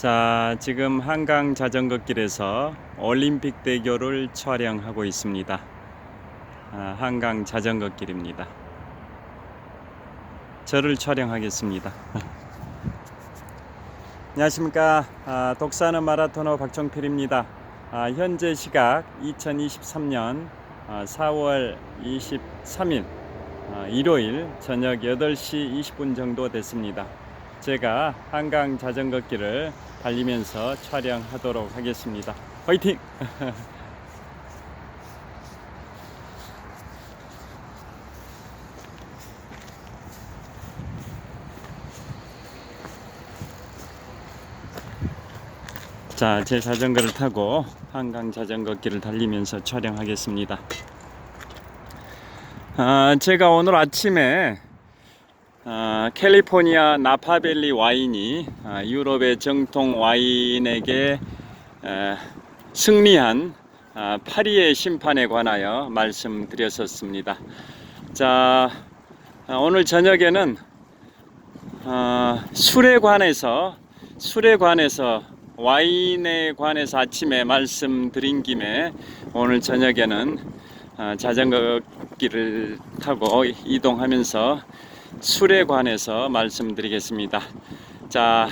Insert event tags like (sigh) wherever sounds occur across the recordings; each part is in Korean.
자, 지금 한강 자전거길에서 올림픽 대교를 촬영하고 있습니다. 아, 한강 자전거길입니다. 저를 촬영하겠습니다. (laughs) 안녕하십니까. 아, 독사는 마라토너 박정필입니다. 아, 현재 시각 2023년 아, 4월 23일 아, 일요일 저녁 8시 20분 정도 됐습니다. 제가 한강 자전거 길을 달리면서 촬영하도록 하겠습니다. 화이팅! (laughs) 자, 제 자전거를 타고 한강 자전거 길을 달리면서 촬영하겠습니다. 아, 제가 오늘 아침에 아, 캘리포니아 나파밸리 와인이 아, 유럽의 정통 와인에게 에, 승리한 아, 파리의 심판에 관하여 말씀드렸었습니다. 자, 아, 오늘 저녁에는 아, 술에 관해서 술에 관해서 와인에 관해서 아침에 말씀드린 김에 오늘 저녁에는 아, 자전거 길을 타고 이동하면서 술에 관해서 말씀드리겠습니다. 자,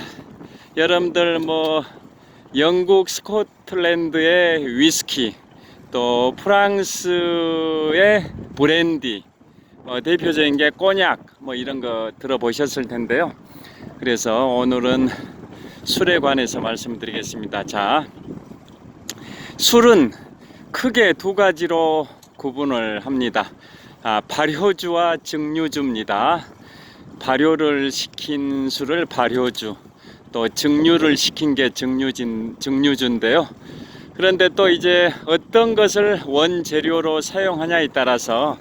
여러분들 뭐 영국 스코틀랜드의 위스키 또 프랑스의 브랜디 뭐 대표적인 게 꼬냑 뭐 이런 거 들어보셨을 텐데요. 그래서 오늘은 술에 관해서 말씀드리겠습니다. 자, 술은 크게 두 가지로 구분을 합니다. 아, 발효주와 증류주입니다. 발효를 시킨 술을 발효주, 또 증류를 시킨 게 증류진, 증류주인데요. 그런데 또 이제 어떤 것을 원재료로 사용하냐에 따라서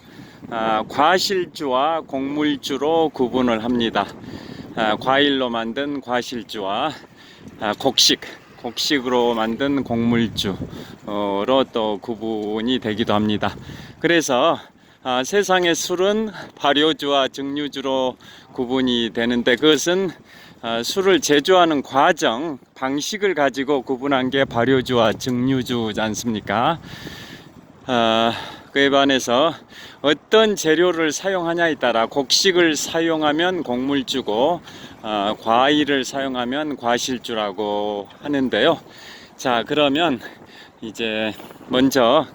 아, 과실주와 곡물주로 구분을 합니다. 아, 과일로 만든 과실주와 아, 곡식, 곡식으로 만든 곡물주로 또 구분이 되기도 합니다. 그래서 아, 세상의 술은 발효주와 증류주로 구분이 되는데 그것은 아, 술을 제조하는 과정, 방식을 가지고 구분한 게 발효주와 증류주지 않습니까? 아, 그에 반해서 어떤 재료를 사용하냐에 따라 곡식을 사용하면 곡물주고 아, 과일을 사용하면 과실주라고 하는데요. 자, 그러면 이제 먼저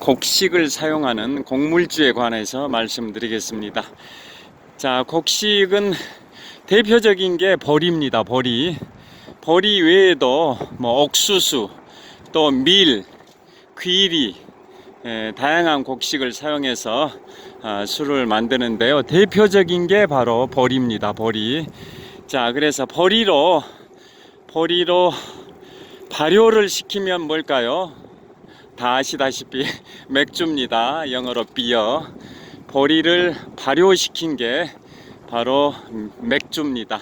곡식을 사용하는 곡물주에 관해서 말씀드리겠습니다. 자, 곡식은 대표적인 게 보리입니다. 보리. 보리 외에도 뭐 옥수수, 또 밀, 귀리, 에, 다양한 곡식을 사용해서 아, 술을 만드는데요. 대표적인 게 바로 보리입니다. 보리. 자, 그래서 보리로 보리로 발효를 시키면 뭘까요? 다 아시다시피 맥주입니다. 영어로 비어. 보리를 발효시킨 게 바로 맥주입니다.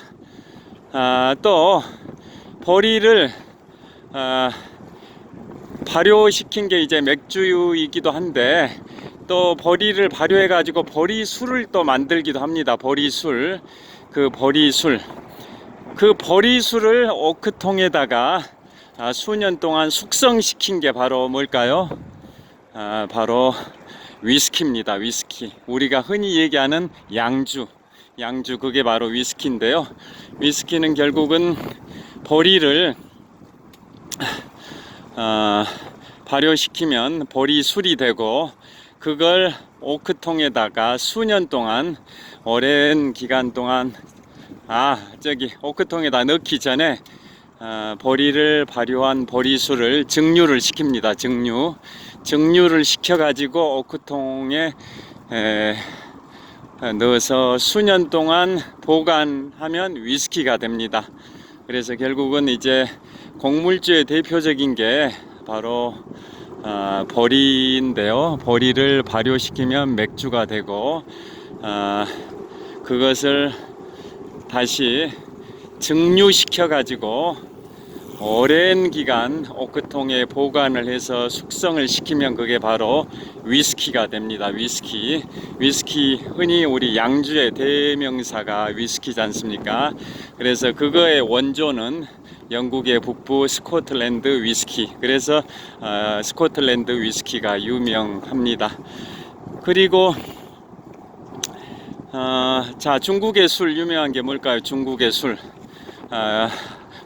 아, 또 보리를 아, 발효시킨 게 이제 맥주이기도 한데 또 보리를 발효해 가지고 보리술을 또 만들기도 합니다. 보리술. 그 보리술. 그 보리술을 오크통에다가 아, 수년 동안 숙성시킨 게 바로 뭘까요? 아, 바로 위스키입니다. 위스키. 우리가 흔히 얘기하는 양주. 양주 그게 바로 위스키인데요. 위스키는 결국은 보리를 아, 발효시키면 보리 술이 되고 그걸 오크통에다가 수년 동안 오랜 기간 동안 아 저기 오크통에다 넣기 전에 아, 보리를 발효한 보리술을 증류를 시킵니다. 증류 증류를 시켜 가지고 오크통에 에, 넣어서 수년 동안 보관하면 위스키가 됩니다. 그래서 결국은 이제 곡물주의 대표적인 게 바로 아, 보리인데요. 보리를 발효시키면 맥주가 되고 아, 그것을 다시 증류시켜 가지고 오랜 기간 오크통에 보관을 해서 숙성을 시키면 그게 바로 위스키가 됩니다. 위스키. 위스키 흔히 우리 양주의 대명사가 위스키지 않습니까? 그래서 그거의 원조는 영국의 북부 스코틀랜드 위스키. 그래서 어, 스코틀랜드 위스키가 유명합니다. 그리고 어, 자 중국의 술 유명한 게 뭘까요? 중국의 술. 아,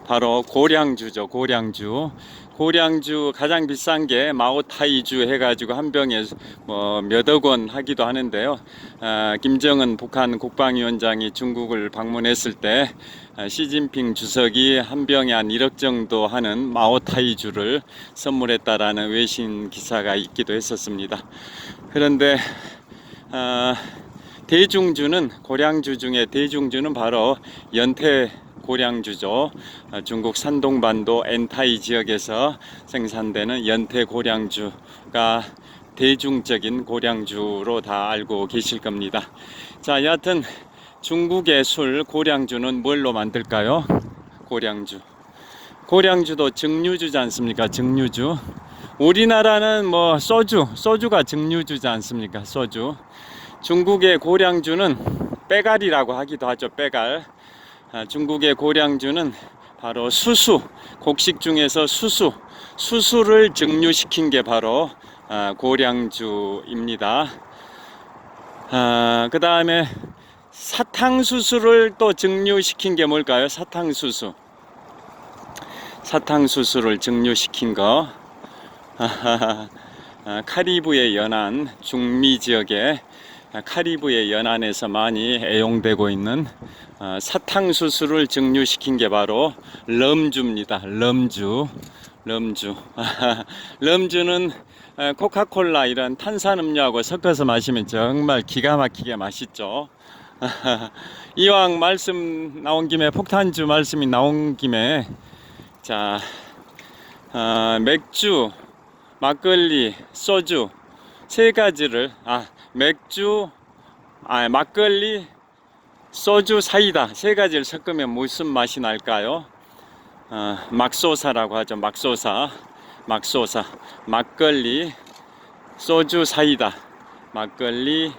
바로 고량주죠. 고량주. 고량주 가장 비싼 게 마오타이주 해가지고 한 병에 뭐 몇억 원 하기도 하는데요. 아, 김정은 북한 국방위원장이 중국을 방문했을 때 아, 시진핑 주석이 한 병에 한 1억 정도 하는 마오타이주를 선물했다라는 외신 기사가 있기도 했었습니다. 그런데 아, 대중주는 고량주 중에 대중주는 바로 연태 고량주죠. 아, 중국 산동반도 엔타이 지역에서 생산되는 연태 고량주가 대중적인 고량주로 다 알고 계실 겁니다. 자, 여하튼 중국의 술 고량주는 뭘로 만들까요? 고량주. 고량주도 증류주지 않습니까? 증류주. 우리나라는 뭐 소주, 소주가 증류주지 않습니까? 소주. 중국의 고량주는 빼갈이라고 하기도 하죠. 빼갈. 아, 중국의 고량주는 바로 수수, 곡식 중에서 수수, 수수를 증류시킨 게 바로 아, 고량주입니다. 아, 그 다음에 사탕수수를 또 증류시킨 게 뭘까요? 사탕수수. 사탕수수를 증류시킨 거. 아, 카리브의 연안, 중미 지역에 카리브의 연안에서 많이 애용되고 있는 어, 사탕수수를 증류시킨 게 바로 럼주입니다. 럼주. 럼주. (laughs) 럼주는 어, 코카콜라 이런 탄산음료하고 섞어서 마시면 정말 기가 막히게 맛있죠. (laughs) 이왕 말씀 나온 김에 폭탄주 말씀이 나온 김에 자 어, 맥주, 막걸리, 소주 세 가지를 아 맥주, 아 막걸리, 소주, 사이다 세 가지를 섞으면 무슨 맛이 날까요? 어, 막소사라고 하죠. 막소사, 막소사, 막걸리, 소주, 사이다, 막걸리,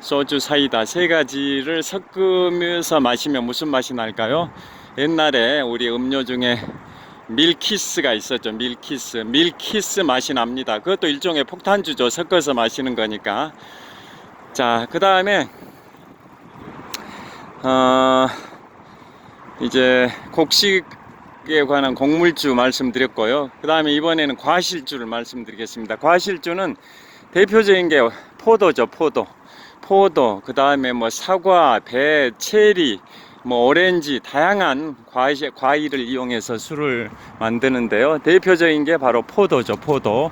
소주, 사이다 세 가지를 섞으면서 마시면 무슨 맛이 날까요? 옛날에 우리 음료 중에 밀키스가 있었죠. 밀키스. 밀키스 맛이 납니다. 그것도 일종의 폭탄주죠. 섞어서 마시는 거니까. 자, 그 다음에, 어, 이제 곡식에 관한 곡물주 말씀드렸고요. 그 다음에 이번에는 과실주를 말씀드리겠습니다. 과실주는 대표적인 게 포도죠. 포도. 포도, 그 다음에 뭐 사과, 배, 체리, 뭐 오렌지 다양한 과일, 과일을 이용해서 술을 만드는데요. 대표적인 게 바로 포도죠, 포도.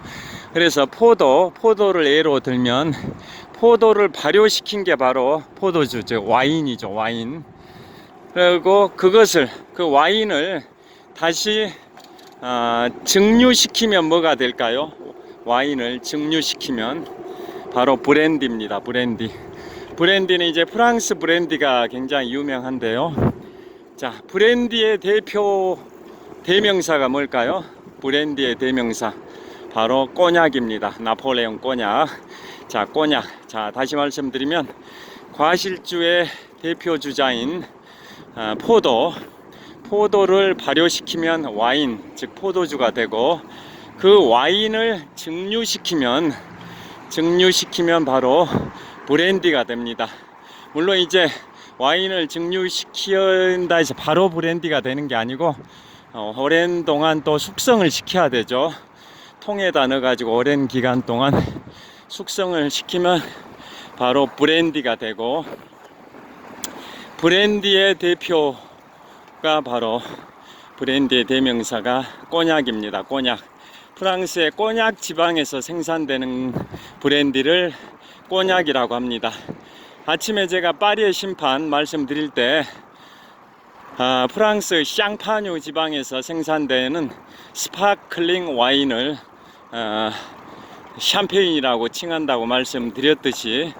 그래서 포도, 포도를 예로 들면 포도를 발효시킨 게 바로 포도주죠, 와인이죠, 와인. 그리고 그것을 그 와인을 다시 어, 증류시키면 뭐가 될까요? 와인을 증류시키면 바로 브랜디입니다, 브랜디. 브랜디는 이제 프랑스 브랜디가 굉장히 유명한데요. 자, 브랜디의 대표 대명사가 뭘까요? 브랜디의 대명사 바로 꼬냑입니다. 나폴레옹 꼬냑. 자, 꼬냑. 자, 다시 말씀드리면 과실주의 대표 주자인 아, 포도. 포도를 발효시키면 와인, 즉 포도주가 되고 그 와인을 증류시키면 증류시키면 바로 브랜디가 됩니다. 물론 이제 와인을 증류시킨다 해서 바로 브랜디가 되는 게 아니고 어, 오랜 동안 또 숙성을 시켜야 되죠. 통에다 넣어가지고 오랜 기간 동안 숙성을 시키면 바로 브랜디가 되고 브랜디의 대표가 바로 브랜디의 대명사가 꼬냑입니다. 꼬냑. 프랑스의 꼬냑 지방에서 생산되는 브랜디를 꼬냑이라고 합니다. 아침에 제가 파리의 심판 말씀드릴 때 아, 프랑스 샹파뉴 지방에서 생산되는 스파클링 와인을 아, 샴페인이라고 칭한다고 말씀드렸듯이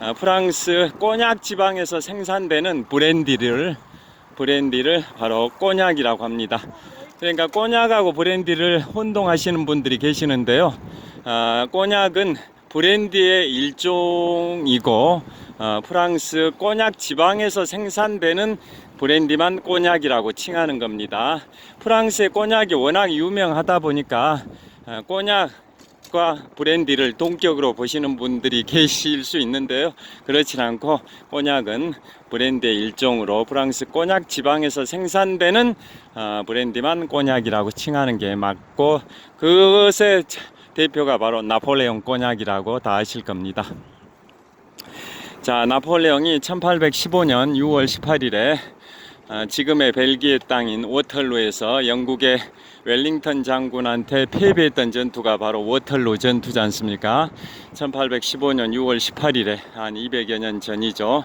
아, 프랑스 꼬냑 지방에서 생산되는 브랜디를 브랜디를 바로 꼬냑이라고 합니다. 그러니까 꼬냑하고 브랜디를 혼동하시는 분들이 계시는데요. 아, 꼬냑은 브랜디의 일종이고 어, 프랑스 꼬냑 지방에서 생산되는 브랜디만 꼬냑이라고 칭하는 겁니다. 프랑스의 꼬냑이 워낙 유명하다 보니까 어, 꼬냑 과 브랜디를 동격으로 보시는 분들이 계실 수 있는데요. 그렇진 않고 꼬냑은 브랜디의 일종으로 프랑스 꼬냑 지방에서 생산되는 어, 브랜디만 꼬냑이라고 칭하는 게 맞고 그것의 대표가 바로 나폴레옹 꼬냑이라고 다 아실 겁니다. 자, 나폴레옹이 1815년 6월 18일에 어, 지금의 벨기에 땅인 워털루에서 영국의 웰링턴 장군한테 패배했던 전투가 바로 워털루 전투지 않습니까? 1815년 6월 18일에 한 200여 년 전이죠.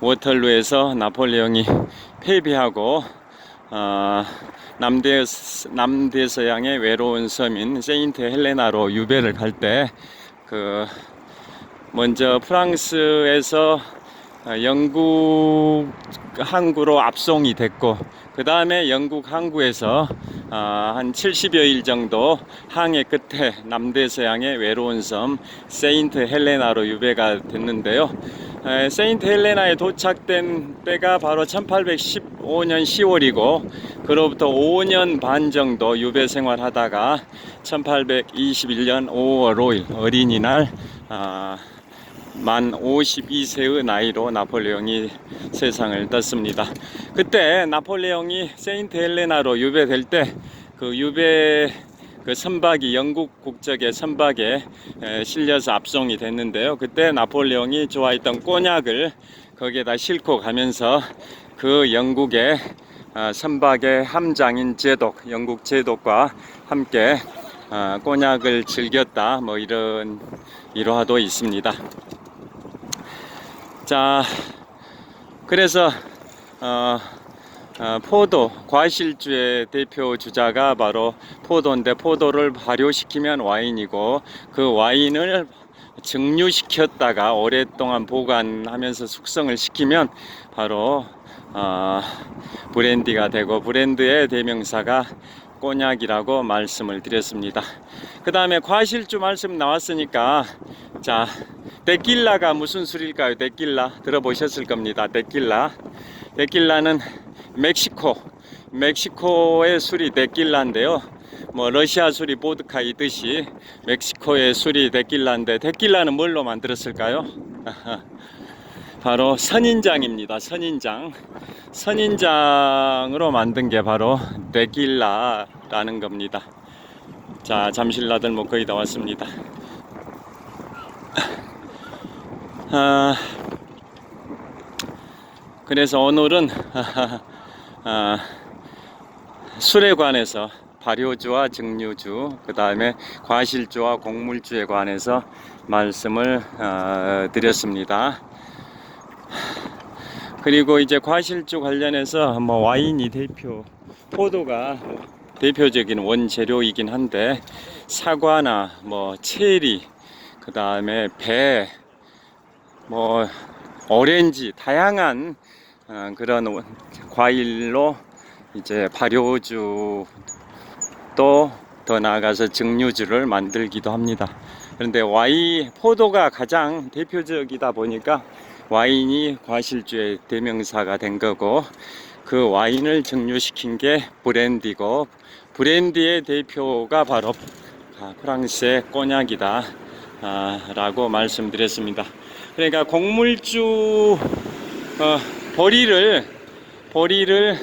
워털루에서 나폴레옹이 패배하고 어, 남대 남대서양의 외로운 섬인 세인트 헬레나로 유배를 갈 때 그 먼저 프랑스에서 어, 영국 항구로 압송이 됐고 그 다음에 영국 항구에서 어, 한 70여 일 정도 항해 끝에 남대서양의 외로운 섬 세인트 헬레나로 유배가 됐는데요. 에, 세인트 헬레나에 도착된 때가 바로 1815년 10월이고 그로부터 5년 반 정도 유배 생활하다가 1821년 5월 5일 어린이날 아, 만 52세의 나이로 나폴레옹이 세상을 떴습니다. 그때 나폴레옹이 세인트 헬레나로 유배될 때 그 유배 그 선박이 영국 국적의 선박에 에, 실려서 압송이 됐는데요. 그때 나폴레옹이 좋아했던 꼬냑을 거기에다 싣고 가면서 그 영국의 아, 선박의 함장인 제독, 영국 제독과 함께 아, 꼬냑을 즐겼다. 뭐 이런 일화도 있습니다. 자, 그래서 어, 어, 포도 과실주의 대표 주자가 바로 포도인데 포도를 발효시키면 와인이고 그 와인을 증류시켰다가 오랫동안 보관하면서 숙성을 시키면 바로 어, 브랜디가 되고 브랜드의 대명사가 꼬냑이라고 말씀을 드렸습니다. 그 다음에 과실주 말씀 나왔으니까 자 데킬라가 무슨 술일까요? 데킬라 들어보셨을 겁니다. 데킬라 데킬라는 멕시코 멕시코의 술이 데킬라인데요. 뭐 러시아 술이 보드카 이듯이 멕시코의 술이 데킬라인데 데킬라는 뭘로 만들었을까요? 바로 선인장입니다. 선인장. 선인장으로 만든 게 바로 데킬라라는 겁니다. 자, 잠실나들 뭐 거의 다 왔습니다. 아, 그래서 오늘은 아, 술에 관해서 발효주와 증류주, 그 다음에 과실주와 곡물주에 관해서 말씀을 어, 드렸습니다. 그리고 이제 과실주 관련해서 뭐 와인이 대표, 포도가 대표적인 원재료이긴 한데 사과나 뭐 체리, 그 다음에 배, 뭐 오렌지 다양한 어, 그런 원- 과일로 이제 발효주 또 더 나아가서 증류주를 만들기도 합니다. 그런데 와인 포도가 가장 대표적이다 보니까 와인이 과실주의 대명사가 된 거고 그 와인을 증류시킨 게 브랜디고 브랜디의 대표가 바로 아, 프랑스의 꼬냑이다 아, 라고 말씀드렸습니다. 그러니까 곡물주 어, 보리를 보리를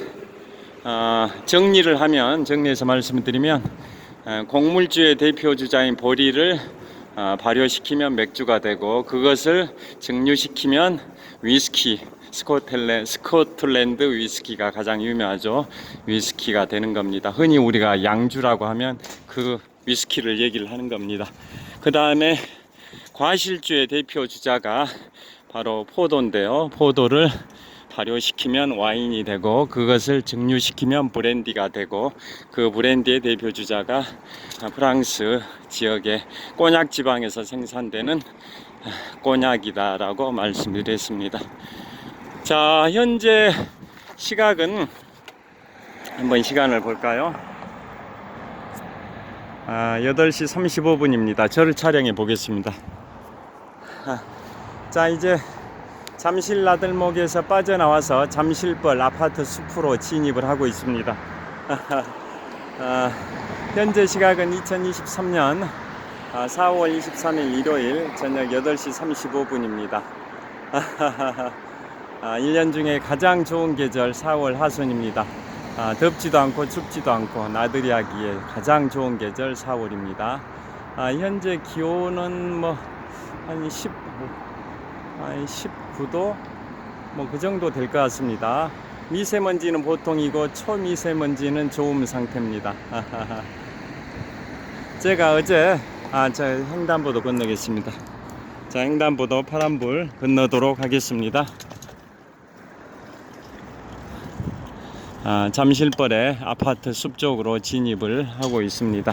어, 정리를 하면 정리해서 말씀드리면 어, 곡물주의 대표 주자인 보리를 어, 발효시키면 맥주가 되고 그것을 증류시키면 위스키 스코틀랜, 스코틀랜드 위스키가 가장 유명하죠. 위스키가 되는 겁니다. 흔히 우리가 양주라고 하면 그 위스키를 얘기를 하는 겁니다. 그 다음에 과실주의 대표 주자가 바로 포도인데요. 포도를 발효시키면 와인이 되고 그것을 증류시키면 브랜디가 되고 그 브랜디의 대표 주자가 프랑스 지역의 꼬냑 지방에서 생산되는 꼬냑이다라고 말씀드렸습니다. 자, 현재 시각은 한번 시간을 볼까요? 아, 8시 35분입니다. 저를 촬영해 보겠습니다. 아, 자, 이제 잠실 나들목에서 빠져나와서 잠실벌 아파트 숲으로 진입을 하고 있습니다. (laughs) 아, 현재 시각은 2023년 4월 23일 일요일 저녁 8시 35분입니다. (laughs) 아, 1년 중에 가장 좋은 계절 4월 하순입니다. 아, 덥지도 않고 춥지도 않고 나들이 하기에 가장 좋은 계절 4월입니다. 아, 현재 기온은 뭐 한 10, 한 19도 뭐 그 정도 될 것 같습니다. 미세먼지는 보통이고 초미세먼지는 좋음 상태입니다. (laughs) 제가 어제 아, 저 횡단보도 건너겠습니다. 자, 횡단보도 파란불 건너도록 하겠습니다. 아, 잠실벌의 아파트 숲 쪽으로 진입을 하고 있습니다.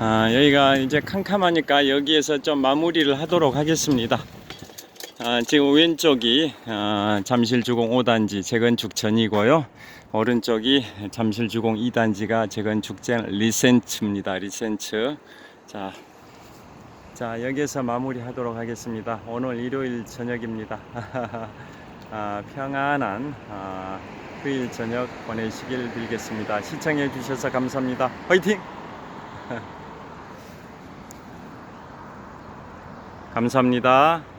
아, 여기가 이제 캄캄하니까 여기에서 좀 마무리를 하도록 하겠습니다. 아, 지금 왼쪽이 아, 잠실주공 5단지 재건축 전이고요. 오른쪽이 잠실주공 2단지가 재건축 전 리센츠입니다. 리센츠. 자, 자 여기서 마무리하도록 하겠습니다. 오늘 일요일 저녁입니다. (laughs) 아, 평안한 아, 휴일 저녁 보내시길 빌겠습니다. 시청해 주셔서 감사합니다. 화이팅! (laughs) 감사합니다.